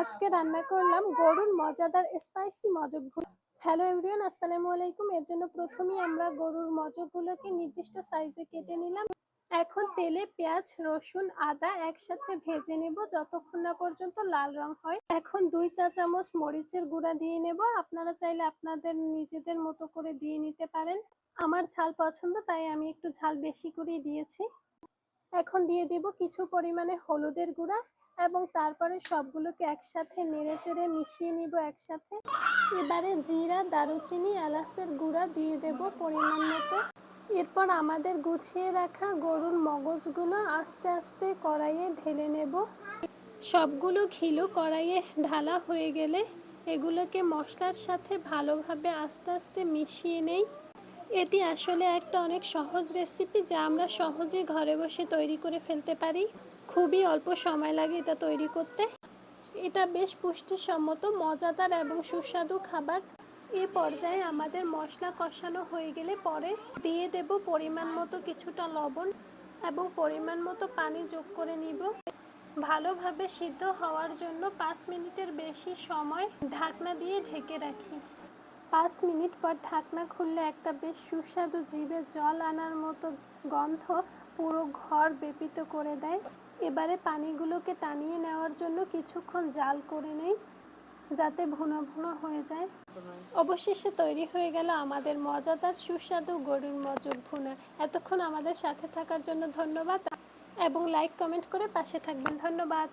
আজকে রান্না করলাম গরুর মজাদার স্পাইসি মজক হ্যালো এভরিওয়ান আসসালামু আলাইকুম। এর জন্য প্রথমেই আমরা গরুর মজকগুলোকে নির্দিষ্ট সাইজে কেটে নিলাম। এখন তেলে পেঁয়াজ, রসুন, আদা একসাথে ভেজে নেব যতক্ষণ না পর্যন্ত লাল রং হয়। এখন দুই চা চামচ মরিচের গুঁড়া দিয়ে নেব। আপনারা চাইলে আপনাদের নিজেদের মতো করে দিয়ে নিতে পারেন। আমার ঝাল পছন্দ, তাই আমি একটু ঝাল বেশি করে দিয়েছি। এখন দিয়ে দিব কিছু পরিমাণে হলুদের গুঁড়া। এবং তারপরে সবগুলোকে একসাথে নেড়ে চেড়ে মিশিয়ে নিব একসাথে। এবারে জিরা, দারুচিনি, এলাচের গুঁড়া দিয়ে দেব পরিমাণ মতো। এরপর আমাদের গুছিয়ে রাখা গরুর মগজগুলো আস্তে আস্তে কড়াইয়ে ঢেলে নেব। সবগুলো ঘিলু কড়াইয়ে ঢালা হয়ে গেলে এগুলোকে মশলার সাথে ভালোভাবে আস্তে আস্তে মিশিয়ে নেই। এটি আসলে একটা অনেক সহজ রেসিপি যা আমরা সহজে ঘরে বসে তৈরি করে ফেলতে পারি। খুবই অল্প সময় লাগে এটা তৈরি করতে। এটা বেশ পুষ্টিসম্মত, মজাদার এবং সুস্বাদু খাবার। এ পর্যায়ে আমাদের মশলা কষানো হয়ে গেলে পরে দিয়ে দেব পরিমাণ মতো কিছুটা লবণ এবং পরিমাণ মতো পানি যোগ করে নিব। ভালোভাবে সিদ্ধ হওয়ার জন্য পাঁচ মিনিটের বেশি সময় ঢাকনা দিয়ে ঢেকে রাখি। পাঁচ মিনিট পর ঢাকনা খুললে একটা বেশ সুস্বাদু জিভে জল আনার মতো গন্ধ পুরো ঘর বেপিত করে দেয়। এবারে পানিগুলোকে টানিয়ে নেওয়ার জন্য কিছুক্ষণ জাল করে নেই, যাতে ভুনো ভুনো হয়ে যায়। অবশেষে তৈরি হয়ে গেল আমাদের মজাদার সুস্বাদু গরুর মজুর ভুনা। এতক্ষণ আমাদের সাথে থাকার জন্য ধন্যবাদ। এবং লাইক কমেন্ট করে পাশে থাকবেন। ধন্যবাদ।